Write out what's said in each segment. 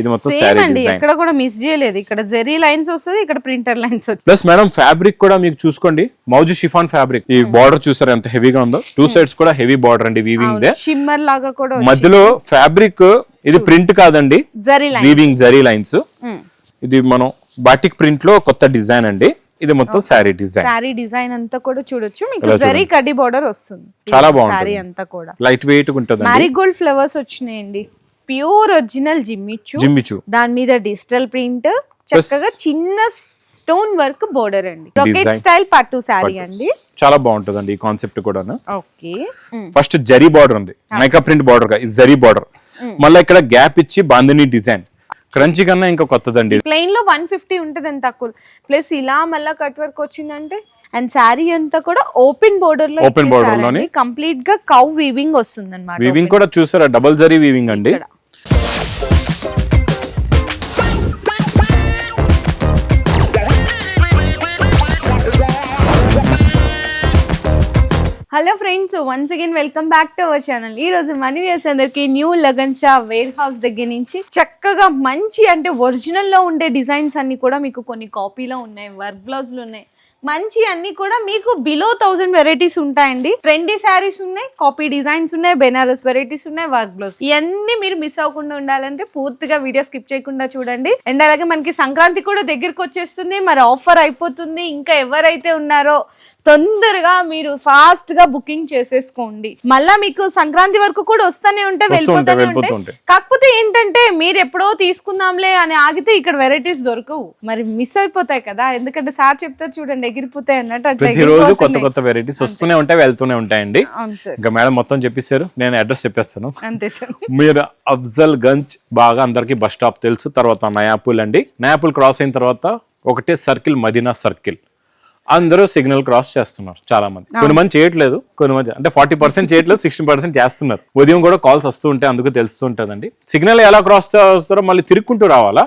ఇది మొత్తం సేమ్ అండి డిజైన్. ఎక్కడ కూడా మిస్ చేయలేదు. ఇక్కడ జెరీ లైన్స్ వస్తుంది ఇక్కడ printer lines plus madam fabric కూడా మీకు చూసుకోండి. మౌజు షిఫాన్ ఫ్యాబ్రిక్ ఈ బార్డర్ చూసారు ఎంత హెవీగా ఉందో? టూ సైడ్స్ కూడా హెవీ బార్డర్ అండి వీవింగ్ దే. షిమ్మర్ లాగా కూడా మధ్యలో ఫ్యాబ్రిక్ ఇది ప్రింట్ కాదండి. Zari line weaving zari lines ఇది మనం బాటిక్ ప్రింట్లో కొత్త డిజైన్ అండి. ఇది మొత్తం శారీ డిజైన్. శారీ డిజైన్ అంతా కూడా చూడొచ్చు. మీకు జరీ కడ్డీ బార్డర్ వస్తుంది. చాలా బాగుంటుంది. శారీ అంతా కూడా. లైట్ వెయిట్ ఉంటుంది మ్యారీగోల్డ్ ఫ్లవర్స్ వచ్చినాయండి. ప్యూర్ ఒరిజినల్ జిమ్మిచ్చు జిమ్మిచు దాని మీద డిజిటల్ ప్రింట్ చక్కగా చిన్న స్టోన్ వర్క్ బోర్డర్ అండి. రొకెట్. స్టైల్ పట్టు శారీ అండి. చాలా బాగుంటుందండి ఈ కాన్సెప్ట్ కూడా ఓకే. ఫస్ట్ జరీ బార్డర్ ఉంది. మైకా ప్రింట్ బార్డర్ ఇది జరీ బార్డర్ మళ్ళీ ఇక్కడ గ్యాప్ ఇచ్చి బాందిని డిజైన్ క్రంచి కన్నా ఇంకా కొత్తదండి. ప్లెయిన్లో వన్ ఫిఫ్టీ ఉంటుంది అని తక్కువ. ప్లస్ ఇలా మళ్ళా కట్ వర్క్ వచ్చిందంటే అండ్ శారీ అంతా కూడా ఓపెన్ బోర్డర్లో Open border లోనే. కంప్లీట్గా కౌ వీవింగ్ వస్తుంది అనమాట వీవింగ్ కూడా చూసారా? డబల్ జరీ వీవింగ్ అండి. Hello friends once again welcome back to our channel ఈ రోజు మనీ వ్యూస్ అందరికి new Lagan Shah warehouse దగ్గర నుంచి చక్కగా మంచి అంటే ఒరిజినల్లో ఉండే డిజైన్స్ అన్ని కూడా మీకు కొన్ని కాపీలో ఉన్నాయి వర్క్ బ్లౌజ్లు ఉన్నాయి. మంచి అన్ని కూడా మీకు బిలో థౌసండ్ వెరైటీస్ ఉంటాయండి. ట్రెండీ శారీస్ ఉన్నాయి కాపీ డిజైన్స్ ఉన్నాయి బెనారస్ వెరైటీస్ ఉన్నాయి వర్క్ బ్లౌజ్ ఇవన్నీ మీరు మిస్ అవ్వకుండా ఉండాలంటే పూర్తిగా వీడియో స్కిప్ చేయకుండా చూడండి. అండ్ అలాగే మనకి సంక్రాంతి కూడా దగ్గరికి వచ్చేస్తుంది. మరి ఆఫర్ అయిపోతుంది. ఇంకా ఎవరైతే ఉన్నారో తొందరగా మీరు ఫాస్ట్గా బుకింగ్ చేసేసుకోండి. మళ్ళా మీకు సంక్రాంతి వరకు కూడా వస్తూనే ఉంటే వెళ్ళిపోతూనే ఉంటాయి. కాకపోతే ఏంటంటే మీరు ఎప్పుడో తీసుకుందాంలే అని ఆగితే ఇక్కడ వెరైటీస్ దొరకవు. మరి మిస్ అయిపోతాయి కదా ఎందుకంటే సార్ చెప్తారు చూడండి ఎగిరిపోతాయి అన్నట్టు ప్రతిరోజు కొత్త. కొత్త వెరైటీస్ వస్తూనే ఉంటాయి వెళ్తూనే ఉంటాయండి. ఇంకా మేడం మొత్తం చెప్పేశారు నేను అడ్రస్ చెప్పేస్తాను. అంతే సార్. మీరు అఫ్జల్ గంజ్ బాగా అందరికి బస్ స్టాప్ తెలుసు తర్వాత నయాపూల్ అండి. నయాపూల్ క్రాస్ అయిన తర్వాత ఒకటే సర్కిల్ మదీనా సర్కిల్ అందరూ సిగ్నల్ క్రాస్ చేస్తున్నారు చాలా మంది కొన్ని మంది చేయట్లేదు కొన్ని మంది అంటే ఫార్టీ పర్సెంట్ చేయట్లేదు సిక్స్టీ పర్సెంట్ చేస్తున్నారు. ఉదయం కూడా కాల్స్ వస్తూ ఉంటాయి అందుకు తెలుస్తూ ఉంటుందండి. సిగ్నల్ ఎలా క్రాస్ చేస్తారో మళ్ళీ తిరుక్కుంటూ రావాలా?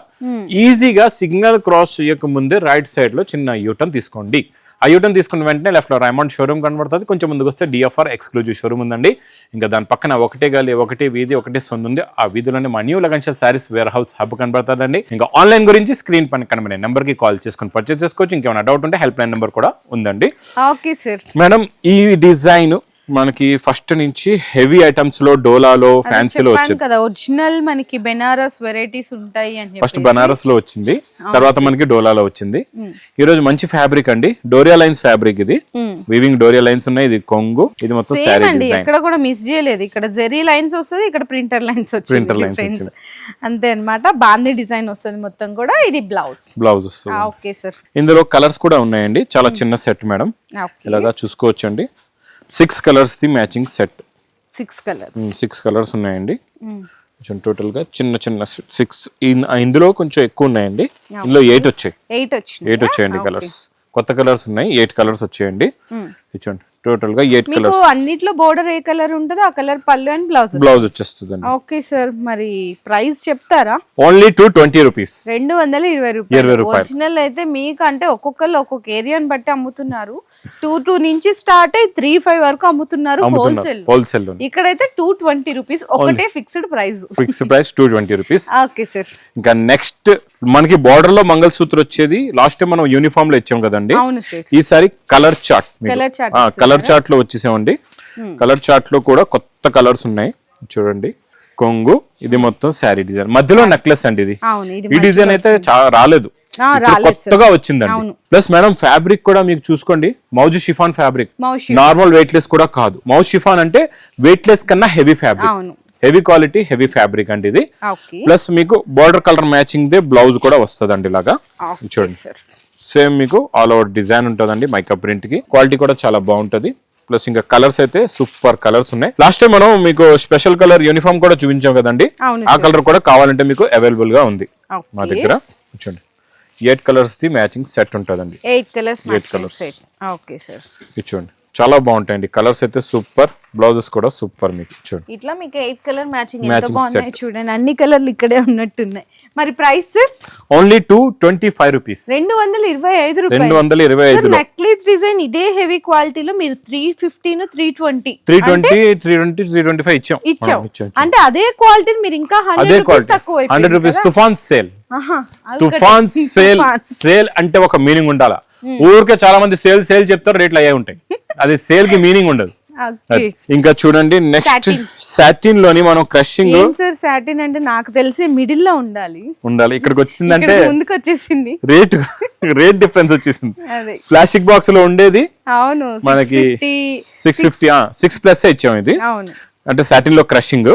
ఈజీగా సిగ్నల్ క్రాస్ చేయక ముందే రైట్ సైడ్లో చిన్న యూటర్న్ తీసుకోండి. ఆ యూటర్న్ తీసుకున్న వెంటనే లెఫ్ట్లో రైమండ్ షోరూమ్ కనబడుతుంది. కొంచెం ముందుకు వస్తే డిఎఫ్ఆర్ ఎక్స్క్లూజివ్ షోరూమ్ ఉందండి. ఇంకా దాని పక్కన ఒకటే గాలి ఒకటే వీధి ఒకటే సొంత ఉంది. ఆ వీధిలోనే మా new Lagansha saris warehouse hub కనబడుతుందండి. ఇంకా ఆన్లైన్ గురించి స్క్రీన్ పైన కనబడే నెంబర్కి కాల్ చేసుకుని పర్చేస్ చేసుకోవచ్చు. ఇంకేమైనా డౌట్ ఉంటే హెల్ప్ లైన్ నెంబర్ కూడా ఉందండి. ఓకే సార్ మేడం ఈ డిజైన్ మనకి ఫస్ట్ నుంచి హెవీ ఐటమ్స్లో డోలాలో ఫ్యాన్సీలో వచ్చింది. కదా ఒరిజినల్ మనకి బెనారస్ వెరైటీస్ ఉంటాయి అని ఫస్ట్ బనారస్లో వచ్చింది తర్వాత మనకి డోలాలో వచ్చింది. ఈ రోజు మంచి ఫ్యాబ్రిక్ అండి డోరియా లైన్స్ ఫ్యాబ్రిక్ ఇది. వీవింగ్ డోరియా లైన్స్ ఉన్నాయి ఇది కొంగు ఇది మొత్తం అండి డిజైన్ ఎక్కడ కూడా మిస్ చేయలేదు. ఇక్కడ జెరీ లైన్స్ వస్తుంది ఇక్కడ ప్రింటర్ లైన్స్ వచ్చింది lines Difference. అంతే అన్నమాట. బాందీ డిజైన్ వస్తుంది మొత్తం కూడా ఇది బ్లౌజ్ బ్లౌజ్ వస్తుంది. ఓకే సార్ ఇందులో కలర్స్ కూడా ఉన్నాయండి చాలా చిన్న సెట్ మేడం ఇలాగా చూసుకోవచ్చు అండి six colours the matching set. Six colours. Six colours ఉన్నాయండి. కొంచెం టోటల్గా చిన్న చిన్న సిక్స్ ఇందులో కొంచెం ఎక్కువ ఉన్నాయండి. ఇందులో ఎయిట్ వచ్చాయి. ఎయిట్ వచ్చింది? ఎయిట్ వచ్చాయండి కలర్స్. కొత్త కలర్స్ ఉన్నాయి ఎయిట్ కలర్స్ వచ్చాయండి. ఇచ్చండి టోటల్గా ఎయిట్ కలర్స్. అన్నిట్లో బోర్డర్ ఏ కలర్ ఉంటుందో ఆ కలర్ పళ్ళు అండ్ బ్లౌజ్ బ్లౌజ్ వచ్చేస్తుంది ఓకే సార్ మరి ప్రైస్ చెప్తారా? ఓన్లీ టూ ట్వంటీ రూపీస్ రెండు వందల ఇరవై ఇరవై రూపాయలు. రూపాయలు. ఒరిజినల్ అయితే మీకు అంటే ఒక్కొక్కరు ఒక్కొక్క ఏరియాని బట్టి అమ్ముతున్నారు. టూ టూ నుంచి స్టార్ట్ అయ్యి త్రీ ఫైవ్ వరకు అమ్ముతున్నారు హోల్సేల్ హోల్సేల్ ఇక్కడైతే టూ ట్వంటీ రూపీస్ ఒకటే fixed price fix price two twenty rupees okay sir ఇంకా నెక్స్ట్ మనకి బార్డర్లో మంగళసూత్ర వచ్చేది. లాస్ట్ టైం మనం యూనిఫామ్లో ఇచ్చాం కదండి. ఈసారి colour chart Colour chart colour చార్ట్లో వచ్చేసామండి. కలర్ చార్ట్లో కూడా కొత్త కలర్స్ ఉన్నాయి. చూడండి. కొంగు ఇది మొత్తం శారీ డిజైన్ మధ్యలో నెక్లెస్ అండి ఇది. ఈ డిజైన్ అయితే రాలేదు. కొత్తగా వచ్చిందండి. ప్లస్ మేడం ఫ్యాబ్రిక్ కూడా మీకు చూసుకోండి. Mouse chiffon fabric. Normal weight less కూడా కాదు. మౌజ్ షిఫాన్ అంటే వెయిట్ లెస్ కన్నా heavy fabric heavy quality heavy fabric అండి ఇది. ప్లస్ మీకు border colour matching they blouse కూడా వస్తుంది అండి ఇలాగా చూడండి. సేమ్ మీకు ఆల్ ఓవర్ డిజైన్ ఉంటుందండి మైకా ప్రింట్కి. క్వాలిటీ కూడా చాలా బాగుంటది. ప్లస్ ఇంకా కలర్స్ అయితే సూపర్ కలర్స్ ఉన్నాయి. లాస్ట్ టైం మనం మీకు స్పెషల్ కలర్ యూనిఫామ్ కూడా చూపించాం కదండి. ఆ కలర్ కూడా కావాలంటే మీకు అవైలబుల్గా ఉంది. మా దగ్గర. చూడండి. Eight colours the matching set ఉంటుందండి. Eight colours. Okay sir. ఇది చూడండి. చాలా బాగుంటాయండి. కలర్స్ అయితే సూపర్. బ్లౌజెస్ కూడా సూపర్ మీకు. చూడండి. ఇట్లా మీకు ఎయిట్ కలర్ మ్యాచింగ్ ఎంత బాగున్నాయి చూడండి. అన్ని కలర్లు ఇక్కడే ఉన్నట్టున్నాయి. మరి price? Sir only two twenty five rupees. రెండు వందల ఇరవై ఐదు రెండు రూపాయలు వందల ఇరవై ఐదులో. నెక్లెస్ డిజైన్ ఇదే హెవీ క్వాలిటీలో మీరు three fifteen three twenty three twenty three twenty three twenty five ఇచ్చాం. ఇచ్చాం. అంటే అదే క్వాలిటీ మీరు ఇంకా హండ్రెడ్ రూపీస్ తక్కువ హండ్రెడ్ రూపీస్ తుఫాన్ సేల్. తుఫాన్. సేల్. సేల్ అంటే ఒక మీనింగ్ ఉండాలా? ఊరికే చాలా మంది సేల్ సేల్ చెప్తారు రేట్లు అయ్యే ఉంటాయి. అది సేల్కి మీనింగ్ ఉండదు. ఇంకా చూడండి నెక్స్ట్. సాటిన్లోని మనం క్రషింగ్ సార్ సాటిన్ అంటే నాకు తెలిసి మిడిల్లో ఉండాలి. ఉండాలి. ఇక్కడికి వచ్చిందంటే ముందుకు వచ్చేసింది రేట్ రేట్ డిఫరెన్స్ వచ్చేసింది. ప్లాస్టిక్ బాక్స్లో ఉండేది అవును మనకి 650, సిక్స్ ఫిఫ్టీ సిక్స్ ప్లస్ ఇచ్చాం ఇది. అంటే సాటిన్లో క్రషింగ్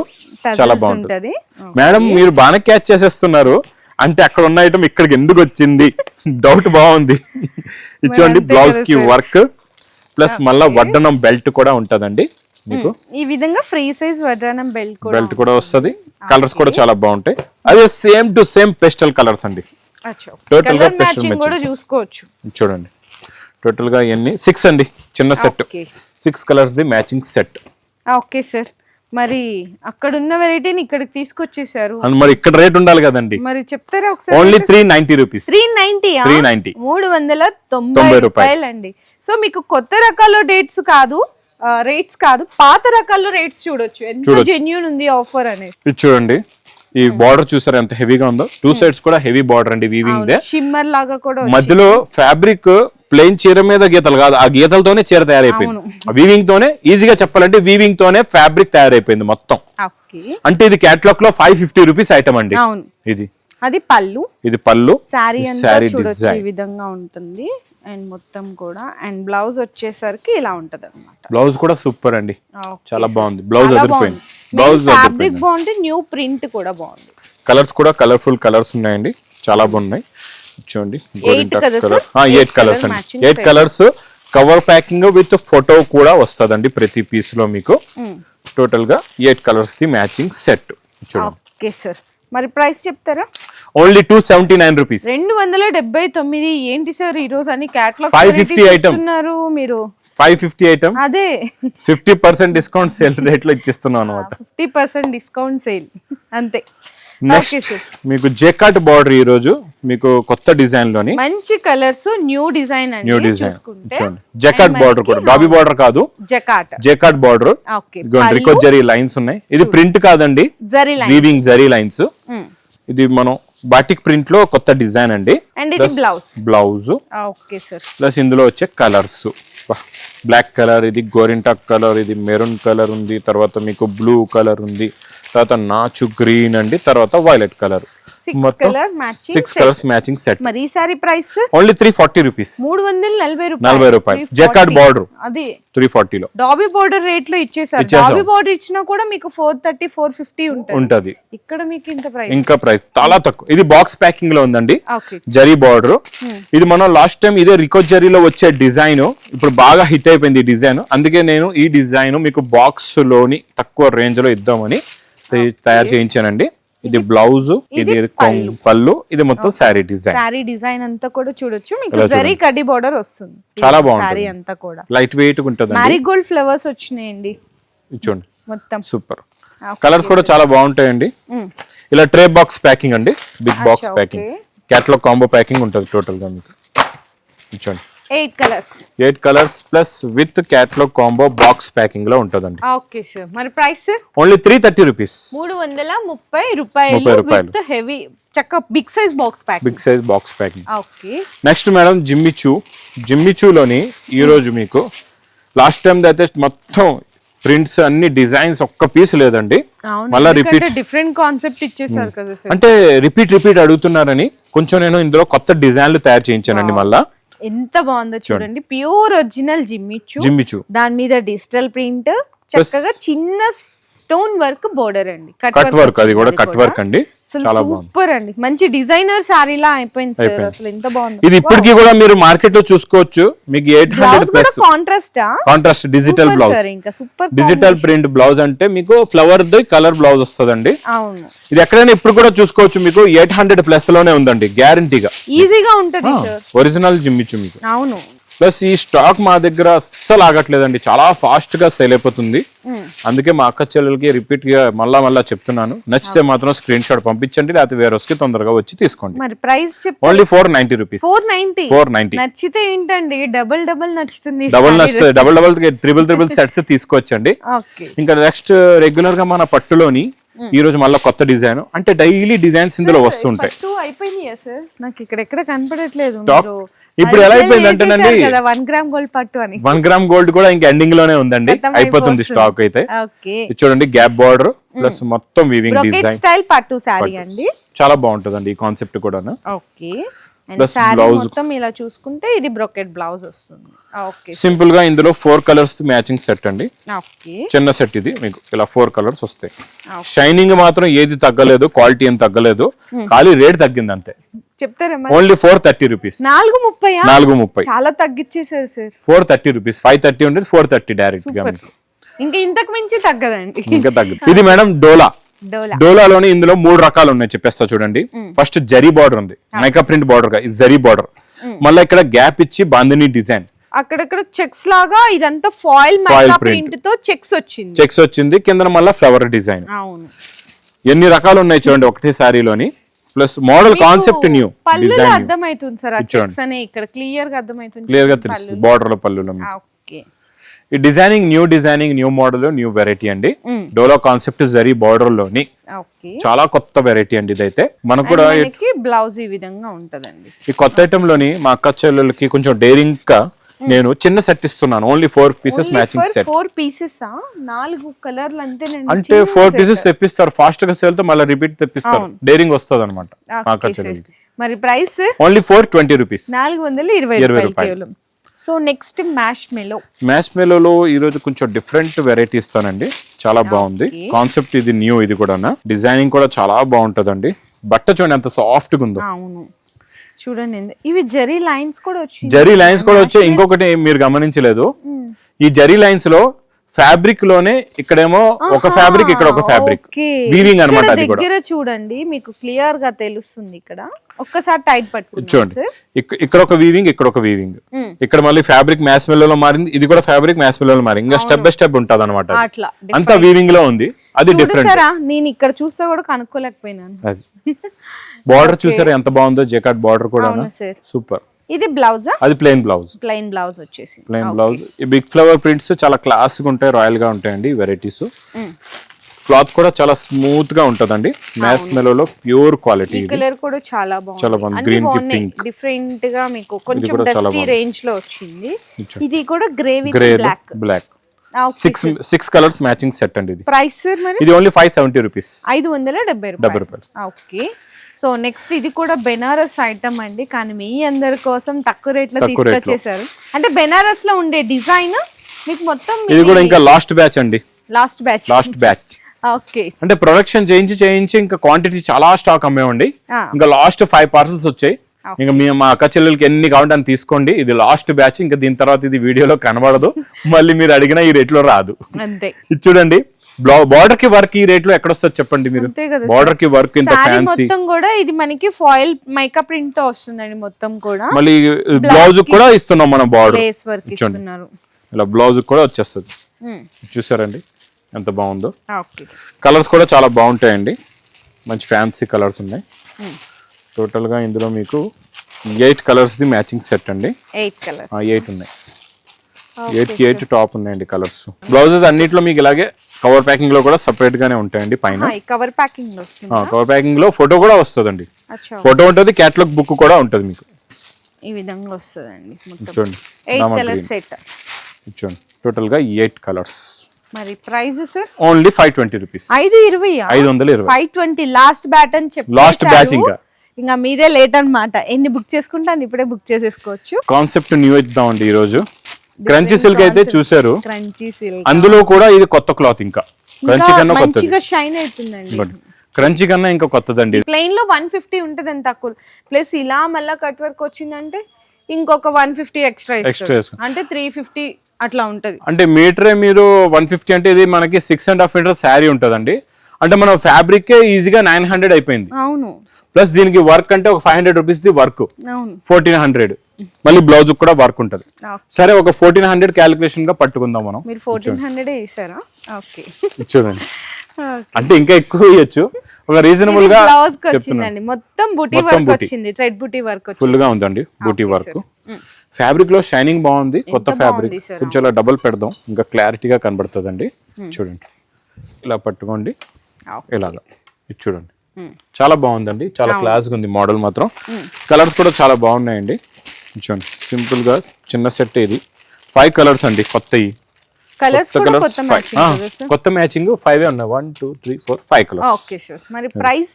చాలా బాగుంటుంది. మేడం మీరు బాగానే క్యాచ్ చేసేస్తున్నారు. అంటే అక్కడ ఉన్న ఐటమ్ ఇక్కడికి ఎందుకు వచ్చింది? డౌట్ బాగుంది. ఇచ్చోండి బ్లౌజ్కి. వర్క్ ప్లస్ మళ్ళా వడ్డనం బెల్ట్ కూడా ఉంటదండి మీకు. ఈ విధంగా ఫ్రీ సైజ్ వడ్రానం బెల్ట్ కూడా బెల్ట్ కూడా వస్తది. కలర్స్ కూడా చాలా బాగుంటాయి. అదే same to same pastel colours అండి. Total గా కూడా చూసుకోవచ్చు. చూడండి. టోటల్గా ఎన్ని సిక్స్ అండి చిన్న set. Six colours the matching set okay sir మరి అక్కడ ఉన్న వెరైటీని ఇక్కడికి తీసుకొచ్చేసారు మరి ఇక్కడ రేట్ ఉండాలి కదండి. మరి చెప్తారా ఒకసారి? Only three ninety rupees three ninety 390. మూడు వందల తొంభై రూపాయలు. అండి సో మీకు కొత్త రకాల డేట్స్ కాదు రేట్స్ కాదు పాత రకాల రేట్స్ చూడొచ్చు. ఎంత. జెన్యున్ ఉంది ఆఫర్ అనేది? ఇది చూడండి. ఈ బార్డర్ చూసారు ఎంత హెవీగా ఉందో? టూ సైడ్స్ కూడా హెవీ బార్డర్ అండి వీవింగ్ దే. షిమ్మర్ లాగా కూడా. మధ్యలో ఫ్యాబ్రిక్ ప్లెయిన్ చీర మీద గీతలు కాదు ఆ గీతలతోనే చీర తయారైపోయింది. వీవింగ్ తోనే ఈజీగా చెప్పాలంటే వీవింగ్ తోనే ఫ్యాబ్రిక్ తయారైపోయింది మొత్తం. అంటే ఇది క్యాట్లాగ్లో ఫైవ్ ఫిఫ్టీ రూపీస్ ఐటమ్ అండి. ఇది. అది పళ్ళు. ఇది పళ్ళు. శారీ చూడొచ్చు ఈ డిజైన్ విధంగా ఉంటుంది. అండ్ మొత్తం కూడా. అండ్ బ్లౌజ్ వచ్చేసరికి ఇలా ఉంటది అనమాట బ్లౌజ్ కూడా సూపర్ అండి. చాలా బాగుంది. బ్లౌజ్ అదిరిపోయింది. బ్లౌజ్ ఫ్యాబ్రిక్ బాగుంది న్యూ ప్రింట్ కూడా బాగుంది. కలర్స్ కూడా కలర్ఫుల్ కలర్స్ ఉన్నాయండి. చాలా బాగున్నాయి. చూడండి. ఎయిట్ కలర్స్ అండి. Eight. Colours cover packing with photo కూడా వస్తదండి ప్రతి పీస్లో మీకు. టోటల్గా eight colours the matching set చూడండి. ఓకే సార్ మరి ప్రైస్ చెప్తారా? Only two seventy nine rupees రెండు వందల డెబ్బై తొమ్మిది. ఏంటి సార్ ఈ రోజు అన్ని క్యాటలాగ్ 550 item. ఇస్తున్నారు మీరు? ఫైవ్ ఫిఫ్టీ ఐటమ్ అదే. ఫిఫ్టీ పర్సెంట్ డిస్కౌంట్ సేల్ రేట్లో ఇచ్చిస్తున్నాం అనమాట ఫిఫ్టీ పర్సెంట్ డిస్కౌంట్ సేల్ అంతే. నెక్స్ట్ మీకు జేకాట్ బార్డర్ ఈ రోజు మీకు కొత్త డిజైన్లోని మంచి colours new design new design చూడండి. జకాట్ బార్డర్ కూడా. డాబీ బార్డర్ కాదు. జకాట్ జేకాట్ బార్డర్ రికో జరీ లైన్స్ ఉన్నాయి. ఇది ప్రింట్ కాదండి. Zari line weaving zari lines ఇది మనం బాటిక్ ప్రింట్లో కొత్త డిజైన్ అండి. Blouse blouse okay sir plus ఇందులో వచ్చే కలర్స్ బ్లాక్ కలర్ ఇది గోరింటాక్ కలర్ ఇది మెరూన్ కలర్ ఉంది. తర్వాత మీకు బ్లూ కలర్ ఉంది. తర్వాత నాచు గ్రీన్ అండి తర్వాత వైలెట్ కలర్. సిక్స్ మొత్తం సిక్స్ కలర్స్ మ్యాచింగ్ సెట్ మరి price only three forty rupees మూడు వందల నలభై రూపాయలు. నలభై రూపాయలు. 340. జకాట్ బార్డర్ అది. త్రీ ఫార్టీలో డాబీ బోర్డర్ రేట్లో ఇచ్చేసారు. డాబీ బోర్డర్ ఇచ్చినా కూడా మీకు ఫోర్ థర్టీ ఫోర్ ఫిఫ్టీ ఉంటుంది. ఉంటది. ఇక్కడ మీకు ఇంత ప్రైస్ ఇంకా ప్రైస్ చాలా తక్కువ. ఇది బాక్స్ ప్యాకింగ్లో ఉందండి. జరీ బార్డర్ ఇది మనం లాస్ట్ టైం ఇదే రికో జరీలో వచ్చే డిజైన్ ఇప్పుడు బాగా హిట్ అయిపోయింది ఈ డిజైన్ అందుకే నేను ఈ డిజైన్ మీకు బాక్స్లోని తక్కువ రేంజ్లో ఇద్దామని తయారు చేయించానండి. ఇది బ్లౌజ్ ఇది పళ్ళు. ఇది మొత్తం శారీ డిజైన్. శారీ డిజైన్ అంతా కూడా చూడొచ్చు. మీకు జరీ కడ్డీ బోర్డర్ వస్తుంది. చాలా బాగుంటుంది. శారీ అంతా కూడా. లైట్ వెయిట్ ఉంటుందండి. మ్యారీగోల్డ్ ఫ్లవర్స్ వచ్చినాయండి. చూడండి. మొత్తం. సూపర్. కలర్స్ కూడా చాలా బాగుంటాయండి. ఇలా ట్రే బాక్స్ ప్యాకింగ్ అండి. Big box. Packing catalogue combo packing ఉంటుంది టోటల్గా మీకు. ఇచ్చోండి eight colours eight colours plus with catalogue combo box ప్యాకింగ్లో ఉంటుందండి. ఓకే సార్ మరి price only three thirty rupees మూడు వందల ముప్పై రూపాయలు. విత్ హెవీ చక్క big size box pack big size box packing okay next madam Jimmy Choo జిమ్మిచూలోని ఈ రోజు మీకు లాస్ట్ టైం అయితే మొత్తం ప్రింట్స్ అన్ని డిజైన్స్ ఒక్క పీస్ లేదండి. మళ్ళా రిపీట్ డిఫరెంట్ కాన్సెప్ట్ ఇచ్చేసారు కదా అంటే రిపీట్ రిపీట్ అడుగుతున్నారని కొంచెం నేను ఇందులో కొత్త డిజైన్లు తయారు చేయించానండి మళ్ళా. ఎంత బాగుందో చూడండి. ప్యూర్ ఒరిజినల్ జిమ్మిచ్చు జిమ్మిచూ దాని మీద డిజిటల్ ప్రింట్ చక్కగా చిన్న స్టోన్ వర్క్ బోర్డర్ అండి. కట్ వర్క్ అది కూడా కట్ వర్క్ అండి. చాలా బాగుంది. సూపర్ అండి. మంచి డిజైనర్ సారీలా అయిపోయింది సార్ అసలు ఎంత బాగుంది. ఇది ఇప్పటికీ కూడా మీరు మార్కెట్లో చూసుకోవచ్చు. మీకు ఎయిట్ హండ్రెడ్ ప్లస్ కాంట్రాస్టా కాంట్రాస్ట్ డిజిటల్ బ్లౌజ్ సార్ ఇంకా సూపర్ డిజిటల్ ప్రింట్ బ్లౌజ్ అంటే మీకు ఫ్లవర్ ది కలర్ బ్లౌజ్ వస్తుందండి. అవును. ఇది ఎక్కడైనా ఇప్పుడు కూడా చూసుకోవచ్చు మీకు. ఎయిట్ హండ్రెడ్ ప్లస్లోనే ఉందండి గ్యారంటీగా ఈజీగా ఉంటది సార్ ఒరిజినల్ జిమ్మిచ్చు మీకు అవును. ప్లస్ ఈ స్టాక్ మా దగ్గర అస్సలు ఆగట్లేదండి. చాలా ఫాస్ట్గా సేల్ అయిపోతుంది. అందుకే మా అక్క చెల్లెలకి రిపీట్గా మళ్ళా మళ్ళా చెప్తున్నాను. నచ్చితే మాత్రం స్క్రీన్ షాట్ పంపించండి లేకపోతే వేరే కి తొందరగా వచ్చి తీసుకోండి. Price only four ninety rupees four ninety నచ్చితే ఏంటండి? డబుల్ డబుల్ నచ్చుతుంది double double double triple triple sets తీసుకోవచ్చండి ఇంకా నెక్స్ట్ రెగ్యులర్గా మన పట్టులోని ఈ రోజు మళ్ళీ కొత్త డిజైన్. అంటే డైలీ డిజైన్స్ ఇందులో వస్తుంటాయి. పట్టు అయిపోయినాయా సార్ నాకు ఇక్కడ ఎక్కడ కనపడట్లేదు Stock? ఇప్పుడు ఎలా అయిపోయిందంటేనండి వన్ గ్రామ్ గోల్డ్ పట్టు అని. వన్ గ్రామ్ గోల్డ్ కూడా ఇంకా ఎండింగ్లోనే ఉందండి. అయిపోతుంది. స్టాక్ అయితే. చూడండి గ్యాప్ బార్డర్ ప్లస్ మొత్తం వీవింగ్ డిజైన్ స్టైల్ పట్టు శారీ అండి. చాలా బాగుంటుందండి ఈ కాన్సెప్ట్ కూడా ఓకే blouse. మొత్తం ఇలా చూసుకుంటే ఇది బ్రొకెట్ బ్లౌజ్ వస్తుంది. ఓకే సింపుల్గా ఇందులో ఫోర్ కలర్స్ మ్యాచింగ్ సెట్ అండి. చిన్న సెట్ ఇది మీకు ఇలా ఫోర్ కలర్స్ వస్తాయి. షైనింగ్ మాత్రం ఏది తగ్గలేదు క్వాలిటీ ఏం తగ్గలేదు ఖాళీ రేట్ తగ్గింది అంతే చెప్తారా ఓన్లీ ఫోర్ థర్టీ రూపీస్ నాలుగు ముప్పై నాలుగు ముప్పై. చాలా తగ్గించేసారు sir four thirty rupees five thirty ఉండేది ఫోర్ థర్టీ డైరెక్ట్గా. ఇంకా ఇంతకు మించి తగ్గదండి. ఇంకా తగ్గుతుంది ఇది మేడం డోలా. డోలాలోని ఇందులో మూడు రకాలు ఉన్నాయి చెప్పేస్తా చూడండి. ఫస్ట్ జరీ బార్డర్ ఉంది. మైకా ప్రింట్ బార్డర్గా ఇది జరీ బార్డర్. మళ్ళీ ఇక్కడ గ్యాప్ ఇచ్చి బాందిని డిజైన్. అక్కడక్కడ చెక్స్ లాగా ఇదంతా ఫాయిల్ మైకా print. ప్రింట్. తో చెక్స్ వచ్చింది. చెక్స్ వచ్చింది కింద మళ్ళీ ఫ్లవర్ డిజైన్. అవును. ఎన్ని రకాలు ఉన్నాయి చూడండి ఒకటే శారీలోని plus model concept new design అర్థమవుతుంది సార్ ఇక్కడ క్లియర్గా అర్థమవుతుంది క్లియర్గా తెలుస్తుంది బార్డర్లో. ఓకే. ఈ designing new designing new model new variety అండి. డోలో కాన్సెప్ట్ జరీ బార్డర్లోని చాలా కొత్త వెరైటీ అండి ఇదైతే. మనకు కూడా బ్లౌజ్ ఈ విధంగా ఉంటదండి. ఈ కొత్త ఐటమ్లోని మా అక్క చెల్లెలకి కొంచెం డేరింగ్గా నేను చిన్న సెట్ ఇస్తున్నాను. Only four pieces matching set four pieces నాలుగు కలర్లు అంతేనండి అంటే ఫోర్ పీసెస్ తెప్పిస్తారు. ఫాస్ట్గా సేల్తో మళ్ళీ రిపీట్ తెప్పిస్తారు. డేరింగ్ వస్తుంది అనమాట మరి price only four twenty rupees నాలుగు వందల ఇరవై రూపాయలు సో నెక్స్ట్ మ్యాష్ మెలో. మ్యాచ్ మేలోలో ఈ రోజు కొంచెం డిఫరెంట్ వెరైటీ ఇస్తానండి చాలా బాగుంది. కాన్సెప్ట్ ఇది న్యూ ఇది కూడా డిజైనింగ్ కూడా చాలా బాగుంటదండి. బట్ట చూడండి ఎంత సాఫ్ట్గా ఉందో. అవును. చూడండి ఇవి జరీ లైన్స్ కూడా వచ్చి జరీ లైన్స్ కూడా వచ్చాయి ఇంకొకటి మీరు గమనించలేదు. ఈ జరీ లైన్స్లో ఫ్యాబ్రిక్లోనే ఇక్కడేమో ఒక ఫ్యాబ్రిక్ ఇక్కడ ఒక ఫ్యాబ్రిక్. వీవింగ్ అనమాట అది కూడా. దగ్గర చూడండి మీకు క్లియర్గా తెలుస్తుంది ఇక్కడ. ఒక్కసారి టైట్ పట్టుకోండి చూడండి. ఇక్కడ ఒక వీవింగ్ ఇక్కడ ఒక వీవింగ్ ఇక్కడ మళ్ళీ ఫ్యాబ్రిక్ మ్యాస్లో మారింది ఇది కూడా ఫ్యాబ్రిక్ మ్యాస్లో మారింది. ఇంకా స్టెప్ బై స్టెప్ ఉంటది అనమాట అంతా వీవింగ్లో ఉంది అది డిఫరెంట్ నేను ఇక్కడ చూస్తే కూడా కనుక్కోలేకపోయినాను. అది. బార్డర్ చూసారా ఎంత బాగుందో? జెకాట్ బార్డర్ కూడా సూపర్ ఇది బ్లౌజా? అది ప్లెయిన్ బ్లౌజ్ ప్లెయిన్ బ్లౌజ్ వచ్చేసి ప్లెయిన్ బ్లౌజ్ ఈ బిగ్ ఫ్లవర్ ప్రింట్స్ చాలా క్లాస్గా ఉంటాయి రాయల్గా ఉంటాయండి వెరైటీస్ క్లాత్ కూడా చాలా స్మూత్గా ఉంటదండి మ్యాస్ మెలోలో ప్యూర్ క్వాలిటీ కలర్ కూడా చాలా బాగుంది. చాలా బాగుంది. Green కి pink. డిఫరెంట్గా మీకు కొంచెం డస్టీ. రేంజ్లో వచ్చింది. ఇది కూడా grey with black black six six colours matching set అండి ఇది. ప్రైస్ ఇది ఓన్లీ ఫైవ్ సెవెంటీ రూపీస్ ఐదు వందల డెబ్బై రూపాయలు. ఓకే సో నెక్స్ట్ ఇది కూడా బెనారస్ ఐటమ్ అండి. కానీ మీ అందరి కోసం తక్కువ రేట్లో. తీసుకొచ్చేసారు. అంటే బెనారస్లో ఉండే డిజైన్ మీకు మొత్తం ఇది కూడా ఇంకా లాస్ట్ బ్యాచ్ అండి. Last batch last batch okay. అంటే ప్రొడక్షన్ చేయించి చేయించి ఇంకా క్వాంటిటీ చాలా స్టాక్ అమ్మేవండి. ఇంకా లాస్ట్ ఫైవ్ పార్సల్స్ వచ్చాయి. ఇంకా మీ మా అక్క చెల్లెలకి ఎన్ని కావాలంటే అని తీసుకోండి. ఇది లాస్ట్ బ్యాచ్ ఇంకా దీని తర్వాత ఇది వీడియోలో కనబడదు. మళ్ళీ మీరు అడిగిన ఈ రేట్లో రాదు. అంతే. ఇది చూడండి. బార్డర్కి వర్క్ ఈ రేట్లో ఎక్కడ వస్తుంది చెప్పండి మీరు? బార్డర్కి వర్క్ ఇంత ఫ్యాన్సీ మొత్తం కూడా ఇది మనకి ఫాయిల్ మైకా ప్రింట్తో వస్తుందండి మొత్తం కూడా. మళ్ళీ బ్లౌజ్ కూడా ఇస్తున్నాం మనం బార్డర్ లేస్ వర్క్ ఇస్తున్నారు. ఇలా బ్లౌజ్ కూడా వచ్చేస్తుంది. Hmm. చూసారండి ఎంత బాగుందో? ఓకే కలర్స్ కూడా చాలా బాగుంటాయండి. మంచి ఫ్యాన్సీ కలర్స్ ఉన్నాయి. టోటల్గా ఇందులో మీకు eight colours the matching set అండి. ఎయిట్ కలర్స్ ఎయిట్ ఉన్నాయి. ఎయిట్కి ఎయిట్ టాప్ ఉన్నాయండి కలర్స్. బ్లౌజెస్ అన్నిట్లో మీకు ఇలాగే కవర్ ప్యాకింగ్లో కూడా సపరేట్ గానే ఉంటాయండి పైన. కవర్ ప్యాకింగ్ కవర్ ప్యాకింగ్లో ఫోటో కూడా వస్తుందండి. ఫోటో ఉంటుంది క్యాటలాగ్ బుక్ కూడా ఉంటుంది మీకు. ఈ విధంగా వస్తుందండి చూడండి చూడండి టోటల్గా ఎయిట్ కలర్స్ మరి price sir only five twenty rupees ఐదు ఇరవై ఐదు వందల ఇరవై. ఫైవ్ ట్వంటీ లాస్ట్ బ్యాట్ అని చెప్పి Last batch ఇంకా. ఇంకా మీదే లేట్ అన్నమాట. ఎన్ని బుక్ చేసుకుంటాను ఇప్పుడే బుక్ చేసేసుకోవచ్చు. కాన్సెప్ట్ న్యూ ఇద్దామండి ఈ రోజు క్రంచీ సిల్క్ అయితే చూసారు క్రంచీ సిల్క్ అందులో కూడా ఇది కొత్త క్లాత్ ఇంకా. క్రంచీ కన్నా కొత్తది. షైన్ అవుతుందండి. క్రంచీ కన్నా ఇంకా కొత్తదండి ప్లెయిన్లో వన్ ఫిఫ్టీ ఉంటుంది అని తక్కువ. ప్లస్ ఇలా మళ్ళీ కట్ వర్క్ వచ్చిందంటే ఇంకొక వన్ ఫిఫ్టీ ఎక్స్ట్రా వేసుకో. అంటే త్రీ ఫిఫ్టీ అట్లా ఉంటది. అంటే మీటరే మీరు వన్ ఫిఫ్టీ అంటే ఇది మనకి six and half metre sari ఉంటుందండి. అంటే మన ఫ్యాబ్రిక్ ఈజీగా నైన్ హండ్రెడ్ అయిపోయింది. అవును. ప్లస్ దీనికి వర్క్ అంటే ఒక five hundred rupees the work fourteen hundred. మళ్ళీ బ్లౌజ్ కూడా వర్క్ ఉంటుంది. సరే ఒక ఫోర్టీన్ హండ్రెడ్ క్యాలిక్యులేషన్గా పట్టుకుందాం మనం. చూడండి అంటే ఇంకా ఎక్కువ ఇవ్వచ్చు ఒక రీజనబుల్గా చెప్తున్నాను. మొత్తం బుటీ మొత్తం వర్క్ బూటీ. వచ్చింది. థ్రెడ్ బుటీ వర్క్ వచ్చింది. ఫుల్గా ఉందండి బూటీ వర్క్. ఫ్యాబ్రిక్లో షైనింగ్ బాగుంది. కొత్త ఫ్యాబ్రిక్. కొంచెం డబుల్ పెడదాం. ఇంకా క్లారిటీగా కనబడుతుందండి. చూడండి. ఇలా పట్టుకోండి. ఇలాగా. ఇది చూడండి. చాలా బాగుందండి. చాలా క్లాస్ ఉంది మోడల్ మాత్రం. కలర్స్ కూడా చాలా బాగున్నాయండి. చూడండి సింపుల్గా చిన్న సెట్ ఇది. ఫైవ్ కలర్స్ అండి కొత్తవి కొత్త మ్యాచింగ్ ఫైవ్ ఉన్నాయి. One two three four five colours మరి price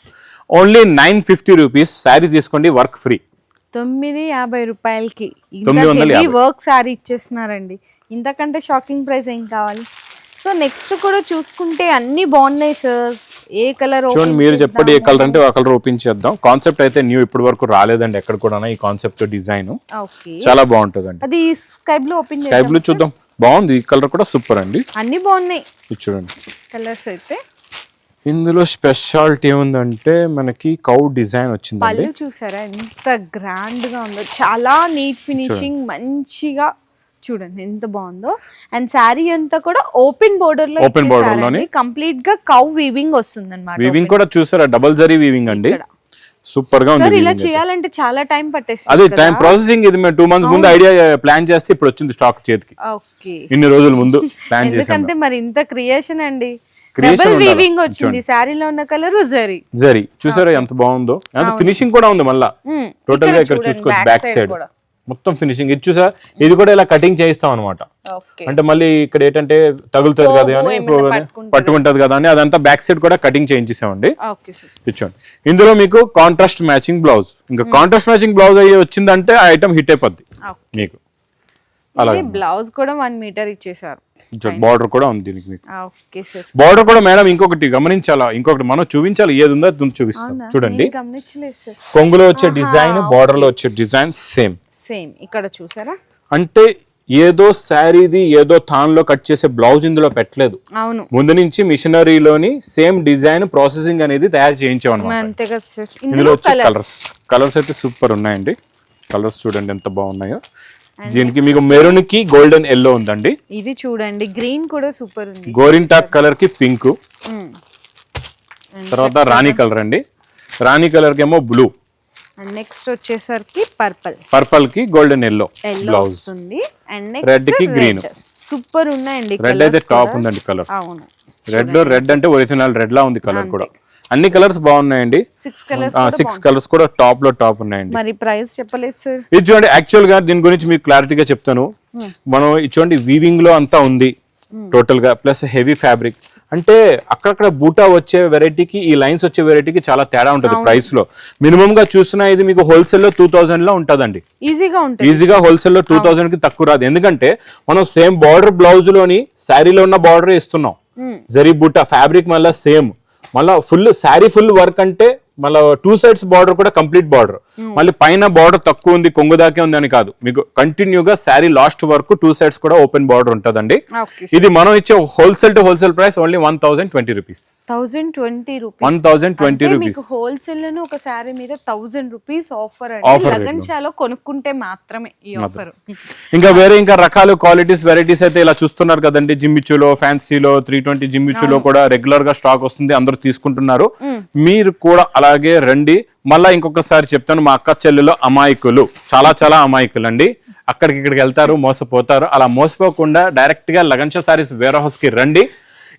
only nine fifty rupees sari తీసుకోండి వర్క్ ఫ్రీ తొమ్మిది యాభై రూపాయలకి. వర్క్ సారీ ఇచ్చేస్తున్నారండి. ఇంతకంటే షాకింగ్ ప్రైస్ ఏం కావాలి? సో నెక్స్ట్ కూడా చూసుకుంటే అన్ని బాగున్నాయి సార్ ఏ కలర్ చూడండి మీరు చెప్పండి ఏ కలర్ అంటే ఆ కలర్ ఓపెన్ చేద్దాం. కాన్సెప్ట్ అయితే న్యూ ఇప్పటి వరకు రాలేదండి ఎక్కడ కూడా ఈ కాన్సెప్ట్ డిజైన్ చాలా బాగుంటుందండి. అది sky blue open sky blue చూద్దాం. బాగుంది ఈ కలర్ కూడా సూపర్ అండి. అన్ని బాగున్నాయి. ఇది చూడండి. కలర్స్ అయితే. ఇందులో స్పెషాలిటీ ఏముందంటే మనకి కౌ డిజైన్ వచ్చిందండి. పళ్ళు చూసారా? ఎంత గ్రాండ్గా ఉందో. చాలా నీట్ ఫినిషింగ్ మంచిగా చూడండి ఎంత బాగుందో. అండ్ శారీ అంతా కూడా ఓపెన్ బోర్డర్లో Open border లోనే. కంప్లీట్గా కౌ వీవింగ్ వస్తుంది అనమాట వీవింగ్ కూడా చూసారా? డబల్ జరీ వీవింగ్ అండి. సూపర్గా ఉంది ఇలా. చేయాలంటే చాలా టైం పట్టేస్తుంది అదే టైం ప్రాసెసింగ్ ఇది మేము టూ మంత్స్ ముందు ఐడియా ప్లాన్ చేస్తే ఇప్పుడు వచ్చింది స్టాక్ చేతికి. ఓకే ఇన్ని రోజుల ముందు ప్లాన్ చేసాం ఎందుకంటే మరి ఇంత క్రియేషన్ అండి. ఉండాలి. వీవింగ్ వచ్చింది. శారీలో ఉన్న కలర్ జరీ. జరీ. చూసారా ఎంత బాగుందో? ఎంత ఫినిషింగ్ కూడా ఉంది మళ్ళా. టోటల్గా ఇక్కడ చూసుకోవచ్చు బ్యాక్ సైడ్ కూడా. మొత్తం ఫినిషింగ్ ఇది చూసా ఇది కూడా ఇలా కటింగ్ చేయిస్తాం అనమాట అంటే మళ్ళీ ఇక్కడ ఏంటంటే తగులుతుంది కదా అని పట్టుకుంటదా? కదా అని అదంతా బ్యాక్ సైడ్ కూడా కటింగ్ చేయించేసామండి. ఇచ్చోండి ఇందులో మీకు కాంట్రాస్ట్ మ్యాచింగ్ బ్లౌజ్ ఇంకా కాంట్రాస్ట్ మ్యాచింగ్ బ్లౌజ్ అయ్యి వచ్చిందంటే ఆ ఐటమ్ హిట్ అయిపోద్ది మీకు. ఇది బ్లౌజ్ కూడా వన్ మీటర్ ఇచ్చేసారు. బార్డర్ కూడా ఉంది దీనికి మీకు. బార్డర్ కూడా మేడం ఇంకొకటి గమనించాలా? ఇంకొకటి మనం చూపించాలి. ఏది ఉందో చూపిస్తాం. చూడండి. కొంగులో వచ్చే డిజైన్ బార్డర్లో వచ్చే డిజైన్ సేమ్ సేమ్. ఇక్కడ చూసారా? అంటే ఏదో శారీది ఏదో థాన్లో కట్ చేసే బ్లౌజ్ ఇందులో పెట్టలేదు. అవును. ముందు నుంచి మిషనరీలోని సేమ్ డిజైన్ ప్రాసెసింగ్ అనేది తయారు చేయించాం అనమాట ఇందులో వచ్చే కలర్స్ కలర్స్ అయితే సూపర్ ఉన్నాయండి. కలర్స్ చూడండి ఎంత బాగున్నాయో. దీనికి మీకు మెరూన్కి గోల్డెన్ ఎల్లో ఉందండి. ఇది చూడండి. గ్రీన్ కూడా సూపర్ ఉంది. గోరింటాక్ కలర్కి పింక్. తర్వాత రాణి కలర్ అండి. రాణి కలర్కి ఏమో బ్లూ అండ్ నెక్స్ట్ వచ్చేసరికి పర్పల్. పర్పల్కి గోల్డెన్ ఎల్లో ఎల్లో బ్లౌజ్ వస్తుంది. అండ్ నెక్స్ట్కి green. సూపర్ ఉన్నాయండి రెడ్ అయితే టాప్. ఉందండి కలర్ అవును. రెడ్లో రెడ్ అంటే ఒరిజినల్ రెడ్ లా ఉంది కలర్ కూడా. అన్ని కలర్స్ బాగున్నాయండి. సిక్స్ కలర్స్ సిక్స్ కలర్స్ కూడా టాప్లో టాప్ ఉన్నాయండి. మరి ప్రైస్ చెప్పలేదు సార్ ఇది చూడండి యాక్చువల్గా దీని గురించి మీకు క్లారిటీగా చెప్తాను. మనం ఇది చూడండి వీవింగ్లో అంతా ఉంది. టోటల్గా ప్లస్ హెవీ ఫ్యాబ్రిక్ అంటే అక్కడక్కడ బూటా వచ్చే వెరైటీకి ఈ లైన్స్ వచ్చే వెరైటీకి చాలా తేడా ఉంటుంది ప్రైస్లో మినిమం గా చూసినా ఇది మీకు హోల్సేల్లో టూ థౌసండ్లో ఉంటదండి. ఈజీగా ఉంటుంది. ఈజీగా హోల్సేల్లో టూ థౌసండ్కి తక్కువ రాదు. ఎందుకంటే మనం సేమ్ బార్డర్ బ్లౌజ్లోని శారీలో ఉన్న బార్డర్ ఇస్తున్నాం. జరీ బూటా ఫ్యాబ్రిక్ మళ్ళీ సేమ్. మళ్ళీ ఫుల్ శారీ ఫుల్ వర్క్ అంటే మళ్ళీ టూ సైడ్స్ బార్డర్ కూడా కంప్లీట్ బార్డర్ మళ్ళీ పైన బార్డర్ తక్కువ ఉంది కొంగు దాకే ఉంది అని కాదు. మీకు కంటిన్యూగా శారీ లాస్ట్ వరకు టూ సైడ్స్ కూడా ఓపెన్ బార్డర్ ఉంటదండి. ఇది మనం ఇచ్చే wholesale to wholesale price only one thousand twenty rupees thousand twenty rupees one thousand twenty rupees హోల్సేల్లోనే ఒక శారీ మీద థౌసండ్ రూపీస్ ఆఫర్ కొనుక్కుంటే మాత్రమే ఈ ఆఫర్ ఇంకా వేరే ఇంకా రకాలు క్వాలిటీస్ వెరైటీస్ అయితే ఇలా చూస్తున్నారు కదండి. జిమ్మిచ్చులో ఫ్యాన్సీలో త్రీ ట్వంటీ జిమ్మిచ్చులో కూడా రెగ్యులర్గా స్టాక్ వస్తుంది అందరూ తీసుకుంటున్నారు. మీరు కూడా అలాగే రండి. మళ్ళీ ఇంకొకసారి చెప్తాను మా అక్క చెల్లెలు అమాయకులు. చాలా చాలా అమాయకులు అండి అక్కడికి ఇక్కడికి వెళ్తారు మోసపోతారు. అలా మోసపోకుండా డైరెక్ట్గా లగన్షా సారీస్ వేర్ హౌస్కి రండి.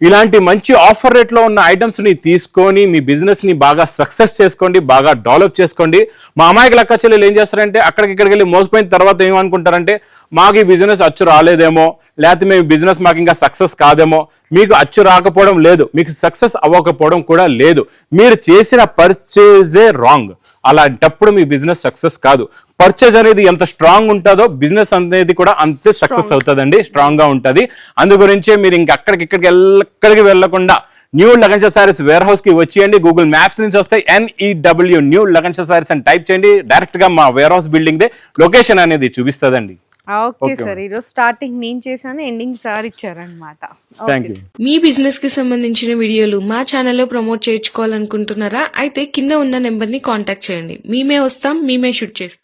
ఇలాంటి మంచి ఆఫర్ రేట్లో ఉన్న ఐటమ్స్ని తీసుకొని మీ బిజినెస్ని బాగా సక్సెస్ చేసుకోండి బాగా డెవలప్ చేసుకోండి. మా అమాయకుల అక్క చెల్లెలు ఏం చేస్తారంటే అక్కడికి ఇక్కడికి వెళ్ళి మోసపోయిన తర్వాత ఏమనుకుంటారంటే మాకు ఈ బిజినెస్ అచ్చు రాలేదేమో లేకపోతే మేము బిజినెస్ మాకు ఇంకా సక్సెస్ కాదేమో మీకు అచ్చు రాకపోవడం లేదు మీకు సక్సెస్ అవ్వకపోవడం కూడా లేదు. మీరు చేసిన పర్చేజే రాంగ్ అలాంటప్పుడు మీ బిజినెస్ సక్సెస్ కాదు. పర్చేజ్ అనేది ఎంత స్ట్రాంగ్ ఉంటుందో బిజినెస్ అనేది కూడా అంతే సక్సెస్ అవుతుందండి స్ట్రాంగ్గా ఉంటది. అందు గురించే మీరు ఇంక అక్కడికి ఇక్కడికి ఎక్కడికి వెళ్ళకుండా న్యూ లగంచ సారీస్ వేర్ హౌస్కి వచ్చేయండి. గూగుల్ మ్యాప్స్ నుంచి వస్తాయి. ఎన్ఈడబ్ల్యూ న్యూ లగంచ సారీస్ అని టైప్ చేయండి. డైరెక్ట్గా మా warehouse building they location అనేది చూపిస్తుందండి. Okay sir. ఈరోజు స్టార్టింగ్ నేను చేశాను ఎండింగ్ సార్ ఇచ్చారనమాట మీ బిజినెస్కి సంబంధించిన వీడియోలు మా ఛానల్లో ప్రమోట్ చేయించుకోవాలనుకుంటున్నారా? అయితే కింద ఉన్న నెంబర్ని కాంటాక్ట్ చేయండి. మేమే వస్తాం మేమే షూట్ చేస్తాం.